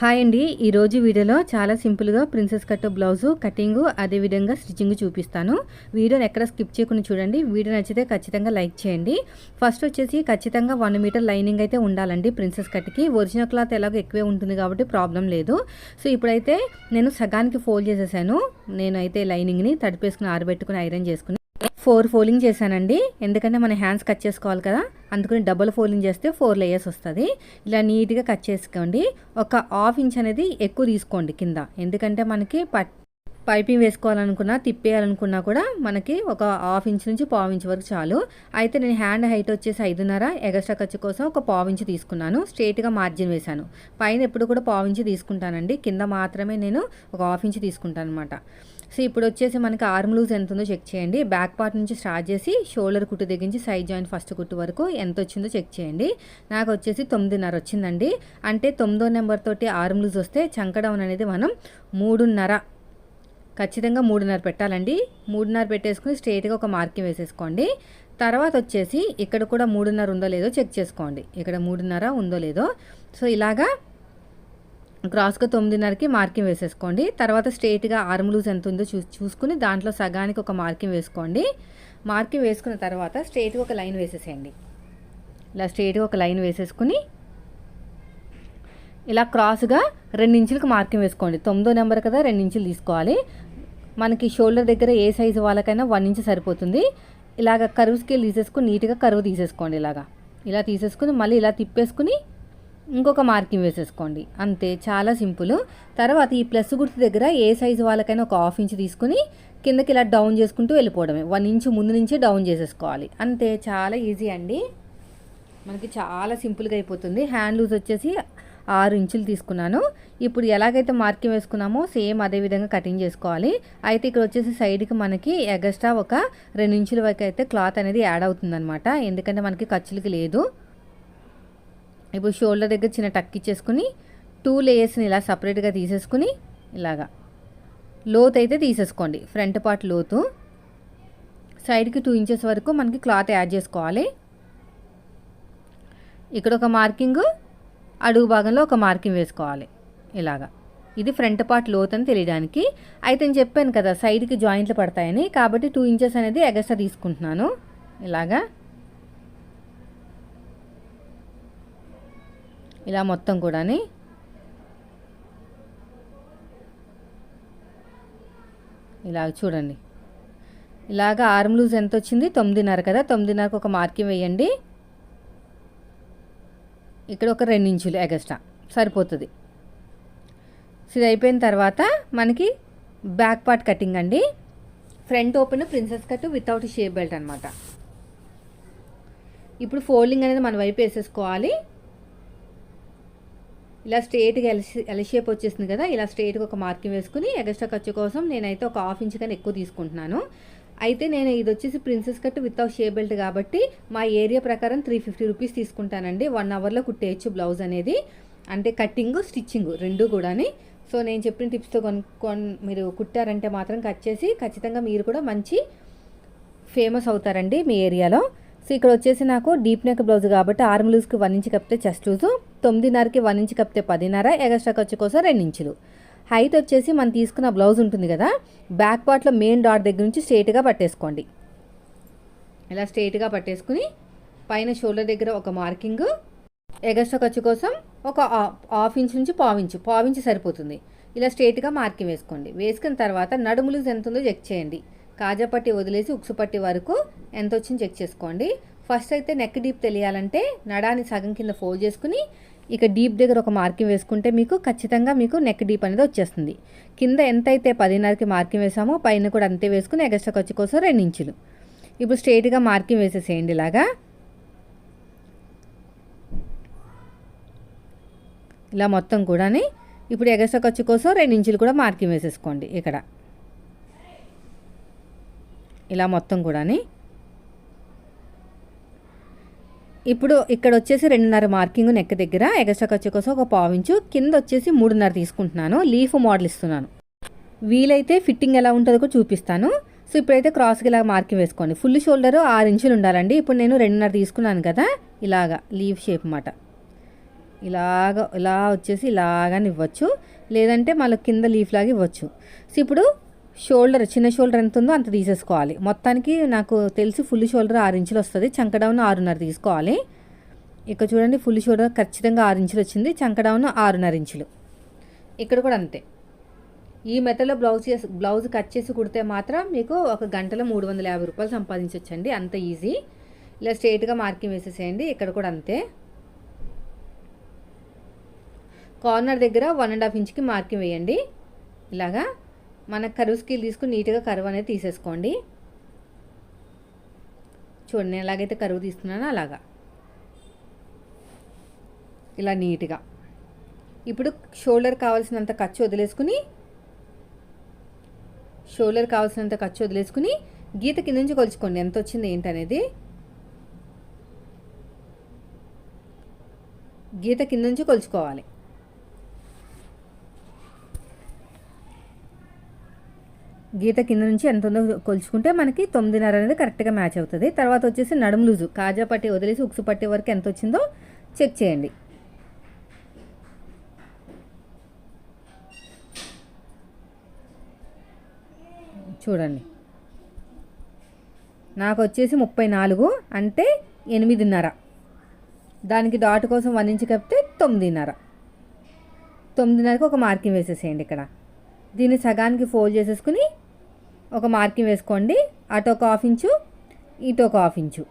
Hi అండి. ఈరోజు వీడియోలో చాలా సింపుల్గా ప్రిన్సెస్ కట్ బ్లౌజు కటింగ్ అదేవిధంగా స్టిచ్చింగ్ చూపిస్తాను. వీడియోని ఎక్కడ స్కిప్ చేయకుండా చూడండి. వీడియో నచ్చితే ఖచ్చితంగా లైక్ చేయండి. ఫస్ట్ వచ్చేసి ఖచ్చితంగా వన్ మీటర్ లైనింగ్ అయితే ఉండాలండి ప్రిన్సెస్ కట్కి ఒరిజినల్ క్లాత్ ఎలాగో ఎక్కువే ఉంటుంది కాబట్టి ప్రాబ్లం లేదు. సో ఇప్పుడైతే నేను సగానికి ఫోల్డ్ చేసేసాను. నేనైతే లైనింగ్ని తడిపేసుకుని ఆరబెట్టుకుని ఐరన్ చేసుకుని ఫోర్ ఫోలింగ్ చేశానండి. ఎందుకంటే మన హ్యాండ్స్ కట్ చేసుకోవాలి కదా. అందుకని డబుల్ ఫోలింగ్ చేస్తే ఫోర్ లేయర్స్ వస్తుంది. ఇలా నీట్గా కట్ చేసుకోండి. ఒక హాఫ్ ఇంచ్ అనేది ఎక్కువ తీసుకోండి కింద. ఎందుకంటే మనకి పట్ పైపింగ్ వేసుకోవాలనుకున్నా తిప్పేయాలనుకున్నా కూడా మనకి ఒక హాఫ్ ఇంచ్ నుంచి పావు ఇంచ్ వరకు చాలు. అయితే నేను హ్యాండ్ హైట్ వచ్చేసి ఐదున్నర ఎగస్ట్రా ఖర్చు కోసం ఒక పావు ఇంచ్ తీసుకున్నాను. స్ట్రేట్గా మార్జిన్ వేశాను. పైన ఎప్పుడు కూడా పావు ఇంచ్ తీసుకుంటానండి. కింద మాత్రమే నేను ఒక హాఫ్ ఇంచ్ తీసుకుంటాను అనమాట సో ఇప్పుడు వచ్చేసి మనకి ఆర్మ్ లూజ్ ఎంత ఉందో చెక్ చేయండి. బ్యాక్ పార్ట్ నుంచి స్టార్ట్ చేసి షోల్డర్ కుట్టు దగ్గరించి సైడ్ జాయింట్ ఫస్ట్ కుట్టు వరకు ఎంత వచ్చిందో చెక్ చేయండి. నాకు వచ్చేసి తొమ్మిదిన్నర వచ్చిందండి. అంటే తొమ్మిదో నెంబర్ తోటి ఆర్మ్ లూజ్ వస్తే చంకడౌన్ అనేది మనం మూడున్నర ఖచ్చితంగా మూడున్నర పెట్టాలండి. మూడున్నర పెట్టేసుకుని స్ట్రైట్గా ఒక మార్కింగ్ వేసేసుకోండి. తర్వాత వచ్చేసి ఇక్కడ కూడా మూడున్నర ఉందో లేదో చెక్ చేసుకోండి. ఇక్కడ మూడున్నర ఉందో లేదో. సో ఇలాగా క్రాస్గా తొమ్మిదిన్నరకి మార్కింగ్ వేసేసుకోండి. తర్వాత స్ట్రైట్గా ఆర్మ్ లూజ్ ఎంత ఉందో చూ చూసుకుని దాంట్లో సగానికి ఒక మార్కింగ్ వేసుకోండి. మార్కింగ్ వేసుకున్న తర్వాత స్ట్రేట్గా ఒక లైన్ వేసేసేయండి. ఇలా స్ట్రేట్గా ఒక లైన్ వేసేసుకుని ఇలా క్రాస్గా ఇంచులకు మార్కింగ్ వేసుకోండి. తొమ్మిదో నెంబర్ కదా ఇంచులు తీసుకోవాలి. మనకి షోల్డర్ దగ్గర ఏ సైజు వాళ్ళకైనా వన్ ఇంచ్ సరిపోతుంది. ఇలాగ కరువు స్కేల్ తీసేసుకుని నీట్గా కరువు తీసేసుకోండి ఇలాగా. ఇలా తీసేసుకుని మళ్ళీ ఇలా తిప్పేసుకుని ఇంకొక మార్కింగ్ వేసేసుకోండి. అంతే చాలా సింపుల్. తర్వాత ఈ ప్లస్ గుర్తు దగ్గర ఏ సైజు వాళ్ళకైనా ఒక హాఫ్ ఇంచ్ తీసుకుని కిందకి ఇలా డౌన్ చేసుకుంటూ వెళ్ళిపోవడమే. వన్ ఇంచ్ ముందు నుంచే డౌన్ చేసేసుకోవాలి. అంతే చాలా ఈజీ అండి. మనకి చాలా సింపుల్గా అయిపోతుంది. హ్యాండ్ లూజ్ వచ్చేసి ఆరు ఇంచులు తీసుకున్నాను. ఇప్పుడు ఎలాగైతే మార్కింగ్ వేసుకున్నామో సేమ్ అదే విధంగా కటింగ్ చేసుకోవాలి. అయితే ఇక్కడ వచ్చేసి సైడ్కి మనకి ఎగస్ట్రా ఒక రెండు ఇంచుల వరకు అయితే క్లాత్ అనేది యాడ్ అవుతుందన్నమాట. ఎందుకంటే మనకి ఖర్చులకి లేదు. ఇప్పుడు షోల్డర్ దగ్గర చిన్న టక్ ఇచ్చేసుకుని టూ లేయర్స్ని ఇలా సపరేట్గా తీసేసుకుని ఇలాగా. లోత్ అయితే తీసేసుకోండి. ఫ్రంట్ పార్ట్ లోతు. సైడ్కి టూ ఇంచెస్ వరకు మనకి క్లాత్ యాడ్ చేసుకోవాలి. ఇక్కడ ఒక మార్కింగ్ అడుగు భాగంలో ఒక మార్కింగ్ వేసుకోవాలి. ఇలాగా. ఇది ఫ్రంట్ పార్ట్ లోత్ అని తెలియడానికి. అయితే నేను చెప్పాను కదా సైడ్కి జాయింట్లు పడతాయని. కాబట్టి టూ ఇంచెస్ అనేది ఎగస్ట్రా తీసుకుంటున్నాను. ఇలాగా. ఇలా మొత్తం కూడాని. ఇలా చూడండి. ఇలాగ ఆర్మ్ లూజ్ ఎంత వచ్చింది తొమ్మిదిన్నర కదా? తొమ్మిదిన్నరకు ఒక మార్కింగ్ వేయండి. ఇక్కడ ఒక రెండించులు ఎగస్ట్రా. సరిపోతుంది. సో ఇది అయిపోయిన తర్వాత మనకి బ్యాక్ పార్ట్ కటింగ్ అండి. Front open princess cut without shape belt అనమాట ఇప్పుడు ఫోల్డింగ్ అనేది మన వైపు వేసేసుకోవాలి. ఇలా స్ట్రేట్గా ఎల్ ఎల్ షేప్ వచ్చేసింది కదా ఇలా స్ట్రేట్గా ఒక మార్కింగ్ వేసుకుని ఎగస్ట్రా ఖర్చు కోసం నేనైతే ఒక హాఫ్ ఇంచ్ కన్నా ఎక్కువ తీసుకుంటున్నాను. అయితే నేను ఇది వచ్చేసి princess cut without shape belt కాబట్టి మా ఏరియా ప్రకారం త్రీ ఫిఫ్టీ రూపీస్ తీసుకుంటానండి. వన్ అవర్లో కుట్టేయచ్చు బ్లౌజ్ అనేది. అంటే కట్టింగ్ స్టిచ్చింగ్ రెండు కూడాని. సో నేను చెప్పిన టిప్స్తో కొనుక్కొని మీరు కుట్టారంటే మాత్రం కట్ చేసి ఖచ్చితంగా మీరు కూడా మంచి ఫేమస్ అవుతారండి మీ ఏరియాలో. సో ఇక్కడ వచ్చేసి నాకు డీప్ నెక్ బ్లౌజ్ కాబట్టి ఆర్మ్ లూజ్కి వన్ ఇంచ్ కప్పితే చెస్ట్ లూజు. తొమ్మిదిన్నరకి వన్ ఇంచ్ కప్పితే పదిన్నర ఎగస్ట్రా ఖర్చు కోసం రెండు ఇంచులు. హైట్ వచ్చేసి మనం తీసుకున్న బ్లౌజ్ ఉంటుంది కదా బ్యాక్ పార్ట్లో మెయిన్ డాట్ దగ్గర నుంచి స్ట్రేట్గా పట్టేసుకోండి. ఇలా స్ట్రేట్గా పట్టేసుకుని పైన షోల్డర్ దగ్గర ఒక మార్కింగ్ ఎగస్ట్రా ఖర్చు కోసం ఒక హాఫ్ ఇంచ్ నుంచి పావించు పావించి సరిపోతుంది. ఇలా స్ట్రేట్గా మార్కింగ్ వేసుకోండి. వేసుకున్న తర్వాత నడుములు ఎంత ఉందో చెక్ చేయండి. కాజాపట్టి వదిలేసి ఉక్సుపట్టి వరకు ఎంత వచ్చింది చెక్ చేసుకోండి. ఫస్ట్ అయితే నెక్ డీప్ తెలియాలంటే నడాన్ని సగం కింద ఫోల్డ్ చేసుకుని ఇక డీప్ దగ్గర ఒక మార్కింగ్ వేసుకుంటే మీకు ఖచ్చితంగా మీకు నెక్ డీప్ అనేది వచ్చేస్తుంది. కింద ఎంత అయితే పదిన్నరకి మార్కింగ్ వేసామో పైన కూడా అంతే వేసుకుని ఎగస్ట్రా ఖర్చు కోసం రెండు ఇంచులు. ఇప్పుడు స్ట్రైట్గా మార్కింగ్ వేసేసేయండి ఇలాగా. ఇలా మొత్తం కూడాని ఇప్పుడు ఎగస్ట్రా ఖర్చు కోసం రెండు ఇంచులు కూడా మార్కింగ్ వేసేసుకోండి ఇక్కడ. ఇలా మొత్తం కూడాని. ఇప్పుడు ఇక్కడ వచ్చేసి రెండున్నర మార్కింగ్ నెక్ దగ్గర ఎగస్ట్రా ఖర్చు కోసం ఒక పావించు. కింద వచ్చేసి మూడున్నర తీసుకుంటున్నాను. లీఫ్ మోడల్ ఇస్తున్నాను. వీలైతే ఫిట్టింగ్ ఎలా ఉంటుందో కూడా చూపిస్తాను. సో ఇప్పుడైతే క్రాస్కి ఇలా మార్కింగ్ వేసుకోండి. ఫుల్ షోల్డర్ ఆరు ఇంచులు ఉండాలండి. ఇప్పుడు నేను రెండున్నర తీసుకున్నాను కదా ఇలాగా లీవ్ షేప్ అన్నమాట ఇలాగ ఇలా వచ్చేసి ఇలాగని ఇవ్వచ్చు. లేదంటే మళ్ళీ కింద లీఫ్ లాగా ఇవ్వచ్చు. సో ఇప్పుడు షోల్డర్ చిన్న షోల్డర్ ఎంత ఉందో అంత తీసేసుకోవాలి. మొత్తానికి నాకు తెలిసి ఫుల్ షోల్డర్ ఆరు ఇంచులు వస్తుంది. చంకడౌన్ ఆరున్నర తీసుకోవాలి. ఇక్కడ చూడండి ఫుల్ షోల్డర్ ఖచ్చితంగా ఆరు ఇంచులు వచ్చింది. చంకడౌన్ ఆరున్నర ఇంచులు. ఇక్కడ కూడా అంతే. ఈ మెథడ్లో బ్లౌజ్ చేసి బ్లౌజ్ కట్ చేసి కుడితే మాత్రం మీకు ఒక గంటలో మూడు వందల యాభై రూపాయలు సంపాదించవచ్చండి అంత ఈజీ. ఇలా స్ట్రైట్గా మార్కింగ్ వేసేసేయండి. ఇక్కడ కూడా అంతే. కార్నర్ దగ్గర వన్ అండ్ హాఫ్ ఇంచ్కి మార్కింగ్ వేయండి. ఇలాగా. మన కరువు స్కిల్ తీసుకుని నీట్గా కరువు అనేది తీసేసుకోండి. చూడండి నేను ఎలాగైతే కరువు తీస్తున్నానో అలాగా. ఇలా నీట్గా. ఇప్పుడు షోల్డర్ కావాల్సినంత ఖర్చు వదిలేసుకుని షోల్డర్ కావాల్సినంత ఖర్చు వదిలేసుకుని గీత కింద నుంచి కొలుచుకోండి. ఎంత వచ్చింది ఏంటనేది గీత కింద నుంచి కొలుచుకోవాలి. గీత కింద నుంచి ఎంత ఉందో కొలుచుకుంటే మనకి తొమ్మిదిన్నర అనేది కరెక్ట్గా మ్యాచ్ అవుతుంది. తర్వాత వచ్చేసి నడుము లూజు. కాజా పట్టి వదిలేసి ఉక్సు పట్టి వరకు ఎంత వచ్చిందో చెక్ చేయండి. చూడండి. నాకు వచ్చేసి ముప్పై నాలుగు అంటే ఎనిమిదిన్నర. దానికి డాట్ కోసం వన్ ఇంచ్ కప్పితే తొమ్మిదిన్నర. తొమ్మిదిన్నరకు ఒక మార్కింగ్ వేసేసేయండి ఇక్కడ. దీన్ని సగానికి ఫోల్డ్ చేసేసుకుని ఒక మార్కింగ్ వేసుకోండి. అటు ఒక హాఫ్ ఇంచు ఇటు ఒక హాఫ్ ఇంచు.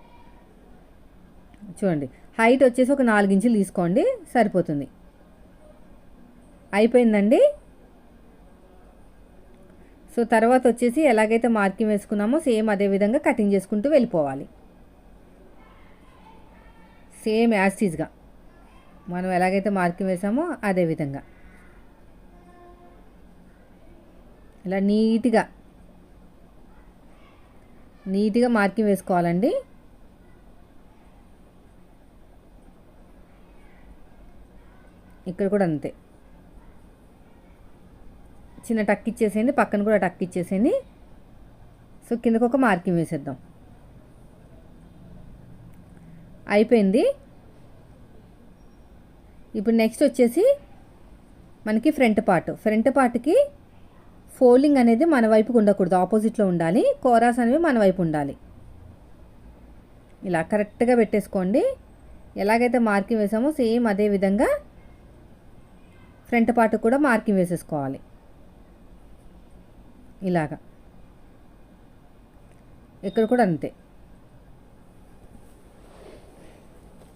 చూడండి. హైట్ వచ్చేసి ఒక నాలుగు ఇంచులు తీసుకోండి. సరిపోతుంది. అయిపోయిందండి. సో తర్వాత వచ్చేసి ఎలాగైతే మార్కింగ్ వేసుకున్నామో సేమ్ అదే విధంగా కటింగ్ చేసుకుంటూ వెళ్ళిపోవాలి. సేమ్ యాస్టీజ్గా మనం ఎలాగైతే మార్కింగ్ వేసామో అదే విధంగా. ఇలా నీట్గా నీట్గా మార్కింగ్ వేసుకోవాలండి. ఇక్కడ కూడా అంతే. చిన్న టక్ ఇచ్చేసేయండి పక్కన కూడా టక్ ఇచ్చేసేయండి. సో కిందకు ఒక మార్కింగ్ వేసేద్దాం. అయిపోయింది. ఇప్పుడు నెక్స్ట్ వచ్చేసి మనకి ఫ్రంట్ పార్ట్. ఫ్రంట్ పార్ట్కి ఫోల్డింగ్ అనేది మన వైపుకు ఉండకూడదు. ఆపోజిట్లో ఉండాలి కోరాస్ అనేవి మన వైపు ఉండాలి. ఇలా కరెక్ట్గా పెట్టేసుకోండి. ఎలాగైతే మార్కింగ్ వేసామో సేమ్ అదే విధంగా ఫ్రంట్ పార్ట్ కూడా మార్కింగ్ వేసేసుకోవాలి. ఇలాగా. ఇక్కడ కూడా అంతే.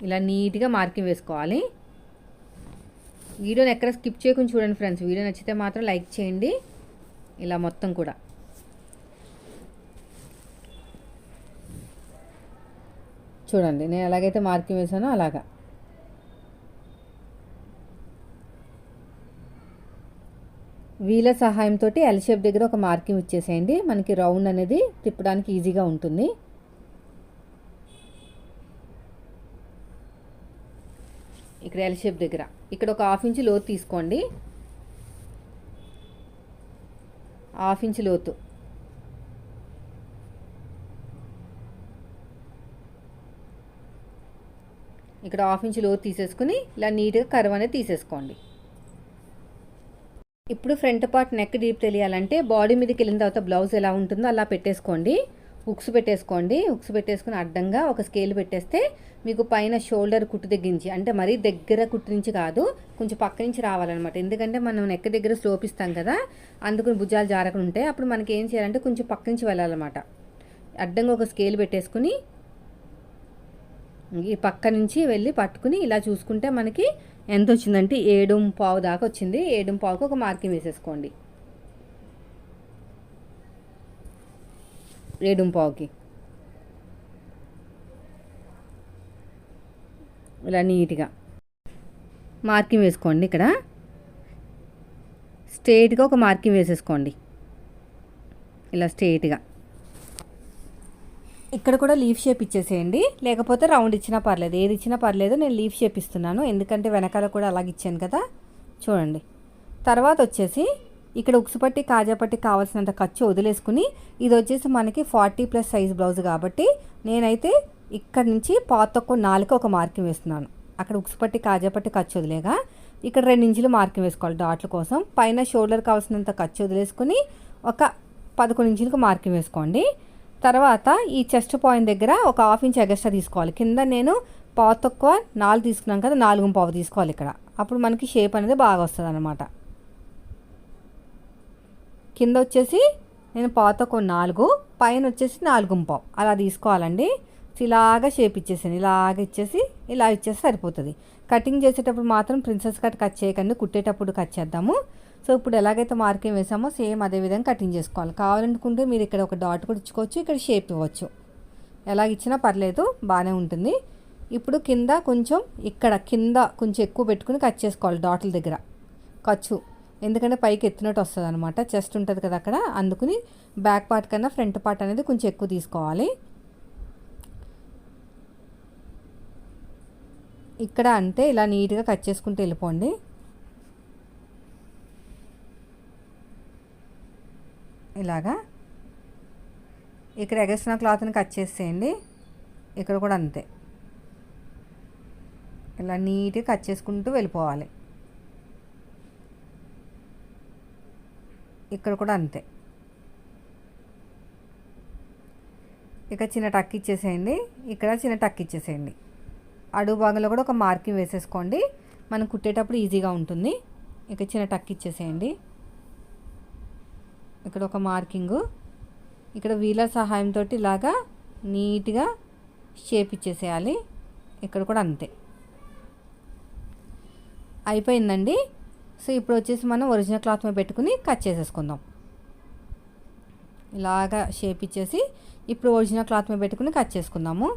ఇలా నీట్గా మార్కింగ్ వేసుకోవాలి. వీడియోని ఎక్కడ స్కిప్ చేయకుండా చూడండి ఫ్రెండ్స్. వీడియో నచ్చితే మాత్రం లైక్ చేయండి. ఇలా మొత్తం కూడా. చూడండి నేను ఎలాగైతే మార్కింగ్ వేసానో అలాగా. వీల సహాయంతో ఎల్ షేప్ దగ్గర ఒక మార్కింగ్ ఇచ్చేసేయండి. మనకి రౌండ్ అనేది తిప్పడానికి ఈజీగా ఉంటుంది. ఇక్కడ ఎల్ షేప్ దగ్గర. ఇక్కడ ఒక హాఫ్ ఇంచ్ లోతు తీసుకోండి. హాఫ్ ఇంచ్ లోతు. ఇక్కడ హాఫ్ ఇంచ్ లోతు తీసేసుకుని ఇలా నీట్గా కర్వ్ అనేది తీసేసుకోండి. ఇప్పుడు ఫ్రంట్ పార్ట్ నెక్ డీప్ తెలియాలంటే బాడీ మీదకి వెళ్ళిన తర్వాత బ్లౌజ్ ఎలా ఉంటుందో అలా పెట్టేసుకోండి. హుక్స్ పెట్టేసుకోండి. హుక్స్ పెట్టేసుకుని అడ్డంగా ఒక స్కేల్ పెట్టేస్తే మీకు పైన షోల్డర్ కుట్టు దగ్గరించి అంటే మరీ దగ్గర కుట్టు నుంచి కాదు కొంచెం పక్క నుంచి రావాలన్నమాట. ఎందుకంటే మనం నెక్క దగ్గర స్లోప్ ఇస్తాం కదా అందుకని భుజాలు జారకుండా ఉంటాయి అప్పుడు మనకి ఏం చేయాలంటే కొంచెం పక్క నుంచి వెళ్ళాలన్నమాట. అడ్డంగా ఒక స్కేల్ పెట్టేసుకుని ఈ పక్క నుంచి వెళ్ళి పట్టుకుని ఇలా చూసుకుంటే మనకి ఎంత వచ్చిందంటే ఏడు పావు దాకా వచ్చింది. ఏడు పావుకు ఒక మార్కింగ్ వేసేసుకోండి. ఏడు ఇలా నీట్గా. మార్కింగ్ వేసుకోండి ఇక్కడ. స్ట్రేట్గా ఒక మార్కింగ్ వేసేసుకోండి. ఇలా స్ట్రేట్గా. ఇక్కడ కూడా లీఫ్ షేప్ ఇచ్చేసేయండి. లేకపోతే రౌండ్ ఇచ్చినా పర్లేదు. ఏది ఇచ్చినా పర్లేదు. నేను లీఫ్ షేప్ ఇస్తున్నాను. ఎందుకంటే వెనకాల కూడా అలాగ ఇచ్చాను కదా. చూడండి. తర్వాత వచ్చేసి ఇక్కడ ఉక్సుపట్టి కాజాపట్టి కావాల్సినంత ఖర్చు వదిలేసుకుని ఇది వచ్చేసి మనకి ఫార్టీ ప్లస్ సైజ్ బ్లౌజ్ కాబట్టి నేనైతే ఇక్కడ నుంచి పాత నాలుగు ఒక మార్కింగ్ వేస్తున్నాను. అక్కడ ఉక్సుపట్టి కాజాపట్టి ఖర్చు వదిలేగా. ఇక్కడ రెండు ఇంచులు మార్కింగ్ వేసుకోవాలి డాట్ల కోసం. పైన షోల్డర్ కావాల్సినంత ఖర్చు వదిలేసుకుని ఒక పదకొండు ఇంచులకు మార్కింగ్ వేసుకోండి. తర్వాత ఈ చెస్ట్ పాయింట్ దగ్గర ఒక హాఫ్ ఇంచ్ ఎగస్ట్రా తీసుకోవాలి. కింద నేను పావు తక్కువ నాలుగు తీసుకున్నాం కదా నాలుగు పావు తీసుకోవాలి ఇక్కడ. అప్పుడు మనకి షేప్ అనేది బాగా వస్తుంది అనమాట కింద వచ్చేసి నేను పాతకు నాలుగు పైన వచ్చేసి నాలుగు పావు అలా తీసుకోవాలండి. ఇలాగా షేప్ ఇచ్చేసాను ఇలాగ ఇచ్చేసి ఇలా ఇచ్చేసి సరిపోతుంది. కటింగ్ చేసేటప్పుడు మాత్రం ప్రిన్సెస్ కట్ కట్ చేయకండి. కుట్టేటప్పుడు కట్ చేద్దాము. సో ఇప్పుడు ఎలాగైతే మార్కింగ్ వేసామో సేమ్ అదే విధంగా కటింగ్ చేసుకోవాలి. కావాలనుకుంటే మీరు ఇక్కడ ఒక డాట్ కూడా ఇచ్చుకోవచ్చు. ఇక్కడ షేప్ ఇవ్వచ్చు. ఎలాగ ఇచ్చినా పర్లేదు బాగానే ఉంటుంది. ఇప్పుడు కింద కొంచెం ఇక్కడ కింద కొంచెం ఎక్కువ పెట్టుకుని కట్ చేసుకోవాలి డాట్ల దగ్గర. ఖర్చు. ఎందుకంటే పైకి ఎత్తినట్టు వస్తుంది అనమాట చెస్ట్ ఉంటుంది కదా అక్కడ. అందుకుని బ్యాక్ పార్ట్ కన్నా ఫ్రంట్ పార్ట్ అనేది కొంచెం ఎక్కువ తీసుకోవాలి. ఇక్కడ అంటే ఇలా నీట్గా కట్ చేసుకుంటూ వెళ్ళిపోండి. ఇలాగా. ఇక్కడ ఎగస్ట్రా క్లాత్ని కట్ చేసేయండి. ఇక్కడ కూడా అంతే. ఇలా నీట్గా కట్ చేసుకుంటూ వెళ్ళిపోవాలి. ఇక్కడ కూడా అంతే. ఇక చిన్న టక్ ఇచ్చేసేయండి. ఇక్కడ చిన్న టక్ ఇచ్చేసేయండి. అడుగు భాగంలో కూడా ఒక మార్కింగ్ వేసేసుకోండి. మనం కుట్టేటప్పుడు ఈజీగా ఉంటుంది. ఇక చిన్న టక్ ఇచ్చేసేయండి. ఇక్కడ ఒక మార్కింగు. ఇక్కడ వీలర్ సహాయంతో ఇలాగా నీట్గా షేప్ ఇచ్చేసేయాలి. ఇక్కడ కూడా అంతే. అయిపోయిందండి. సో ఇప్పుడు వచ్చేసి మనం ఒరిజినల్ క్లాత్ మీద పెట్టుకుని కట్ చేసేసుకుందాం. ఇలాగా షేప్ ఇచ్చేసి ఇప్పుడు ఒరిజినల్ క్లాత్ మీద పెట్టుకుని కట్ చేసుకుందాము.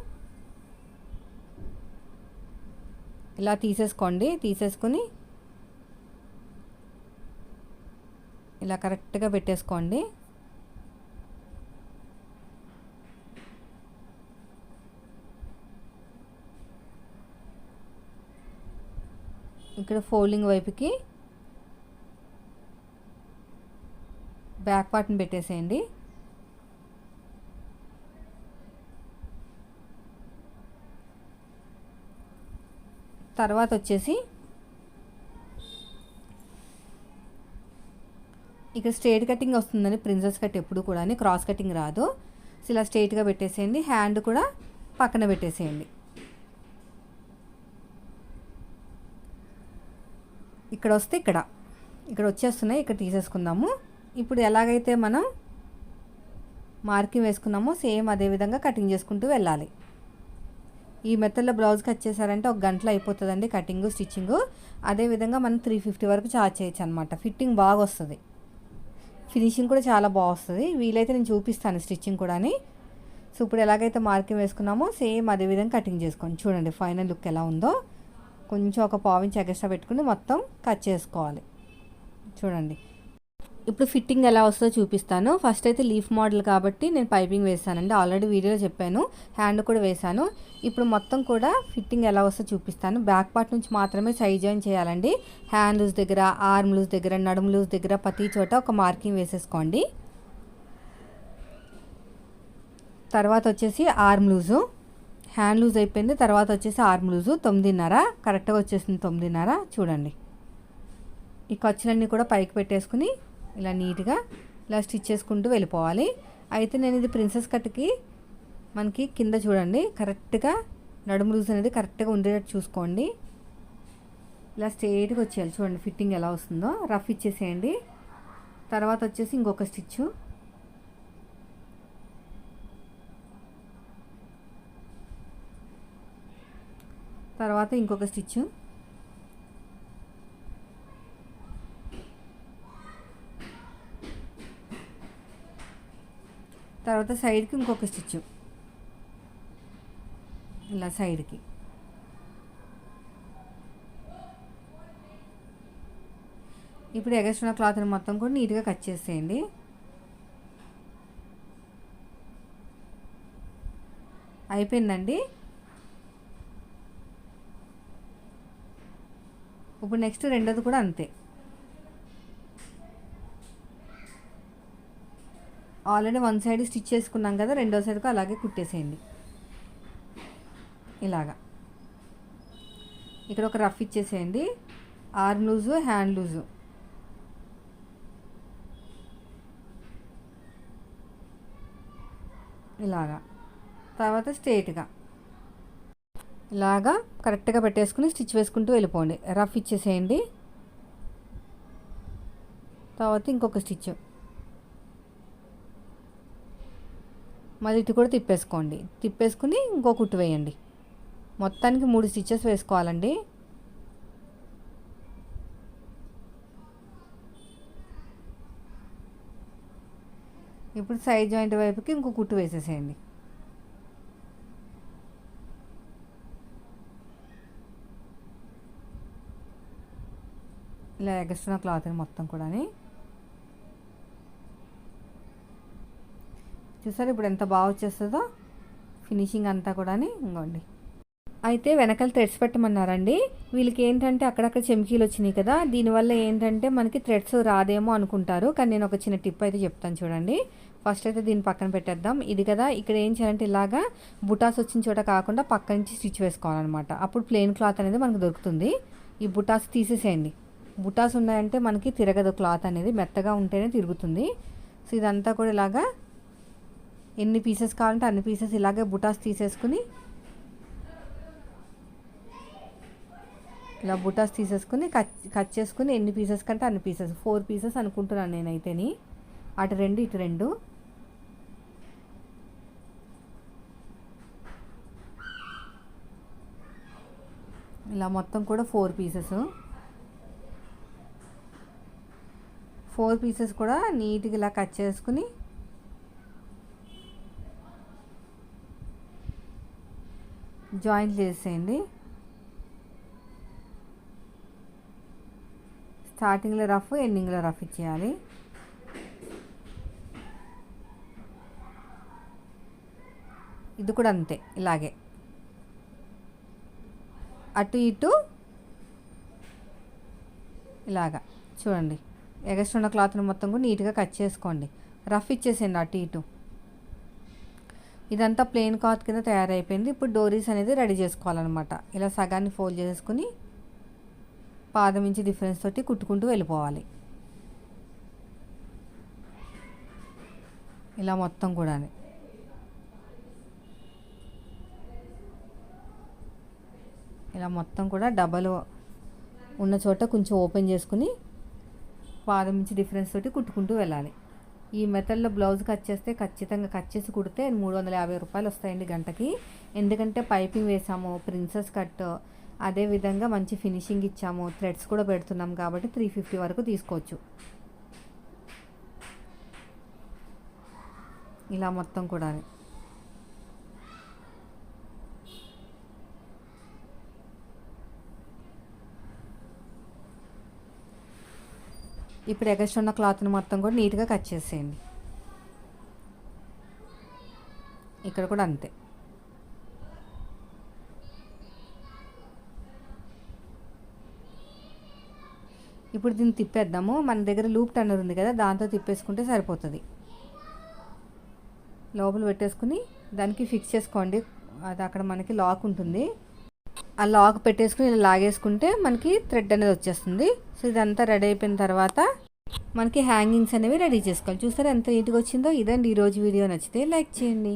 ఇలా తీసేసుకోండి తీసేసుకొని ఇలా కరెక్ట్గా పెట్టేసుకోండి. ఇక్కడ ఫోల్డింగ్ వైపుకి బ్యాక్ పార్ట్ని పెట్టేసేయండి. తర్వాత వచ్చేసి ఇక్కడ స్ట్రేట్ కటింగ్ వస్తుందని ప్రిన్సెస్ కట్ ఎప్పుడు కూడా క్రాస్ కటింగ్ రాదు. సో ఇలా స్ట్రైట్గా పెట్టేసేయండి హ్యాండ్ కూడా పక్కన పెట్టేసేయండి. ఇక్కడ వస్తే ఇక్కడ ఇక్కడ వచ్చేస్తున్నాయి ఇక్కడ తీసేసుకుందాము. ఇప్పుడు ఎలాగైతే మనం మార్కింగ్ వేసుకున్నామో సేమ్ అదే విధంగా కటింగ్ చేసుకుంటూ వెళ్ళాలి. ఈ మెథడ్లో బ్లౌజ్ కట్ చేశారంటే ఒక గంటలో అయిపోతుందండి కటింగ్ స్టిచ్చింగ్. అదేవిధంగా మనం త్రీ ఫిఫ్టీ వరకు చార్జ్ చేయొచ్చు అనమాట ఫిట్టింగ్ బాగా వస్తుంది. ఫినిషింగ్ కూడా చాలా బాగుంది వీలైతే నేను చూపిస్తాను స్టిచ్చింగ్ కూడా సో ఇప్పుడు ఎలాగైతే మార్కింగ్ వేసుకున్నామో సేమ్ అదే విధంగా కటింగ్ చేసుకోండి. చూడండి ఫైనల్ లుక్ ఎలా ఉందో. కొంచెం ఒక పావించి ఎగస్ట్రా పెట్టుకుని మొత్తం కట్ చేసుకోవాలి. చూడండి. ఇప్పుడు ఫిట్టింగ్ ఎలా వస్తుందో చూపిస్తాను. ఫస్ట్ అయితే లీఫ్ మోడల్ కాబట్టి నేను పైపింగ్ వేసానండి. ఆల్రెడీ వీడియోలో చెప్పాను. హ్యాండ్ కూడా వేసాను. ఇప్పుడు మొత్తం కూడా ఫిట్టింగ్ ఎలా వస్తుందో చూపిస్తాను. బ్యాక్ పార్ట్ నుంచి మాత్రమే సైజ్ జాయిన్ చేయాలండి. హ్యాండ్ లూజ్ దగ్గర ఆర్మ్ లూజ్ దగ్గర నడుము లూజ్ దగ్గర ప్రతి చోట ఒక మార్కింగ్ వేసేసుకోండి. తర్వాత వచ్చేసి ఆర్మ్ లూజు హ్యాండ్ లూజ్ అయిపోయింది. తర్వాత వచ్చేసి ఆర్మ్ లూజు తొమ్మిదిన్నర. కరెక్ట్గా వచ్చేసింది తొమ్మిదిన్నర. చూడండి. ఈ ఖర్చులన్నీ కూడా పైకి పెట్టేసుకుని ఇలా నీట్గా ఇలా స్టిచ్ చేసుకుంటూ వెళ్ళిపోవాలి. అయితే నేను ఇది ప్రిన్సెస్ కట్కి మనకి కింద చూడండి కరెక్ట్గా నడుము లూజ్ అనేది కరెక్ట్గా ఉండేటట్టు చూసుకోండి. ఇలా స్ట్రేట్గా వచ్చేయాలి. చూడండి ఫిట్టింగ్ ఎలా వస్తుందో. రఫ్ ఇచ్చేసేయండి. తర్వాత వచ్చేసి ఇంకొక స్టిచ్చు. తర్వాత ఇంకొక స్టిచ్చు. తర్వాత సైడ్కి ఇంకొక స్టిచ్. ఇలా సైడ్కి. ఇప్పుడు ఎగస్ట్రా క్లాత్ని మొత్తం కూడా నీట్గా కట్ చేసేయండి. అయిపోయిందండి. ఇప్పుడు నెక్స్ట్ రెండోది కూడా అంతే. ఆల్రెడీ వన్ సైడ్ స్టిచ్ చేసుకున్నాం కదా రెండో సైడ్కి అలాగే కుట్టేసేయండి. ఇలాగా. ఇక్కడ ఒక రఫ్ ఇచ్చేసేయండి. Arm loose hand loose. ఇలాగా. తర్వాత స్ట్రేట్గా. ఇలాగా కరెక్ట్గా పెట్టేసుకుని స్టిచ్ వేసుకుంటూ వెళ్ళిపోండి. రఫ్ ఇచ్చేసేయండి. తర్వాత ఇంకొక స్టిచ్. మళ్ళీ ఇటు కూడా తిప్పేసుకోండి. తిప్పేసుకుని ఇంకో కుట్టు వేయండి. మొత్తానికి మూడు స్టిచ్చెస్ వేసుకోవాలండి. ఇప్పుడు సైడ్ జాయింట్ వైపుకి ఇంకో కుట్టు వేసేసేయండి. ఇలా ఎగస్ట్రా క్లాత్ మొత్తం కూడా చూసారు? ఇప్పుడు ఎంత బాగా వచ్చేస్తుందో? ఫినిషింగ్ అంతా కూడా ఇంకోండి అయితే వెనకాల థ్రెడ్స్ పెట్టమన్నారండి. వీళ్ళకి ఏంటంటే అక్కడక్కడ చెమికీలు వచ్చినాయి కదా దీనివల్ల ఏంటంటే మనకి థ్రెడ్స్ రాదేమో అనుకుంటారు. కానీ నేను ఒక చిన్న టిప్ అయితే చెప్తాను చూడండి. ఫస్ట్ అయితే దీన్ని పక్కన పెట్టేద్దాం. ఇది కదా ఇక్కడ ఏం చేయాలంటే ఇలాగా బుటాస్ వచ్చిన చోట కాకుండా పక్క నుంచి స్టిచ్ వేసుకోవాలన్నమాట. అప్పుడు ప్లెయిన్ క్లాత్ అనేది మనకు దొరుకుతుంది. ఈ బుటాస్ తీసేసేయండి. బుటాస్ ఉన్నాయంటే మనకి తిరగదు క్లాత్ అనేది మెత్తగా ఉంటేనే తిరుగుతుంది. సో ఇదంతా కూడా ఇలాగా ఎన్ని పీసెస్ కావాలంటే అన్ని పీసెస్ ఇలాగే బుటాస్ తీసేసుకుని ఇలా బుటాస్ తీసేసుకుని కట్ కట్ చేసుకుని ఎన్ని పీసెస్ కంటే అన్ని పీసెస్ ఫోర్ పీసెస్ అనుకుంటున్నాను నేనైతేని. అటు రెండు ఇటు రెండు. ఇలా మొత్తం కూడా ఫోర్ పీసెస్. ఫోర్ పీసెస్ కూడా నీట్గా ఇలా కట్ చేసుకుని జాయింట్ చేసేయండి. స్టార్టింగ్లో రఫ్ ఎండింగ్లో రఫ్ ఇచ్చేయాలి. ఇది కూడా అంతే ఇలాగే. అటు ఇటు ఇలాగా. చూడండి ఎగస్ట్రా ఉన్న క్లాత్ని మొత్తం కూడా నీట్గా కట్ చేసుకోండి. రఫ్ ఇచ్చేసేయండి అటు ఇటు. ఇదంతా ప్లెయిన్ క్లాత్ కింద తయారైపోయింది. ఇప్పుడు డోరీస్ అనేది రెడీ చేసుకోవాలన్నమాట. ఇలా సగాన్ని ఫోల్డ్ చేసుకుని పాదం ఇంచి డిఫరెన్స్ తోటి కుట్టుకుంటూ వెళ్ళిపోవాలి. ఇలా మొత్తం కూడా ఇలా మొత్తం కూడా డబల్ ఉన్న చోట కొంచెం ఓపెన్ చేసుకుని పాదం నుంచి డిఫరెన్స్ తోటి కుట్టుకుంటూ వెళ్ళాలి. ఈ మెథడ్లో బ్లౌజ్ కట్ చేస్తే ఖచ్చితంగా కట్ చేసి కుడితే మూడు వందల యాభై రూపాయలు వస్తాయండి గంటకి. ఎందుకంటే పైపింగ్ వేసాము ప్రిన్సెస్ కట్ అదేవిధంగా మంచి ఫినిషింగ్ ఇచ్చాము థ్రెడ్స్ కూడా పెడుతున్నాం కాబట్టి త్రీ ఫిఫ్టీ వరకు తీసుకోవచ్చు. ఇలా మొత్తం కూడా ఇప్పుడు ఎగస్ట్ ఉన్న క్లాత్ని మొత్తం కూడా నీట్గా కట్ చేసేయండి. ఇక్కడ కూడా అంతే. ఇప్పుడు దీన్ని తిప్పేద్దాము. మన దగ్గర లూప్ టన్నర్ ఉంది కదా దాంతో తిప్పేసుకుంటే సరిపోతుంది. లోపల పెట్టేసుకుని దానికి ఫిక్స్ చేసుకోండి. అది అక్కడ మనకి లాక్ ఉంటుంది. ఆ లాక్ పెట్టేసుకుని ఇలా లాగేసుకుంటే మనకి థ్రెడ్ అనేది వచ్చేస్తుంది. సో ఇదంతా రెడీ అయిపోయిన తర్వాత మనకి హ్యాంగింగ్స్ అనేవి రెడీ చేసుకోవాలి. చూసారా ఎంత నీట్గా వచ్చిందో? ఇదండి ఈరోజు వీడియో. నచ్చితే లైక్ చేయండి.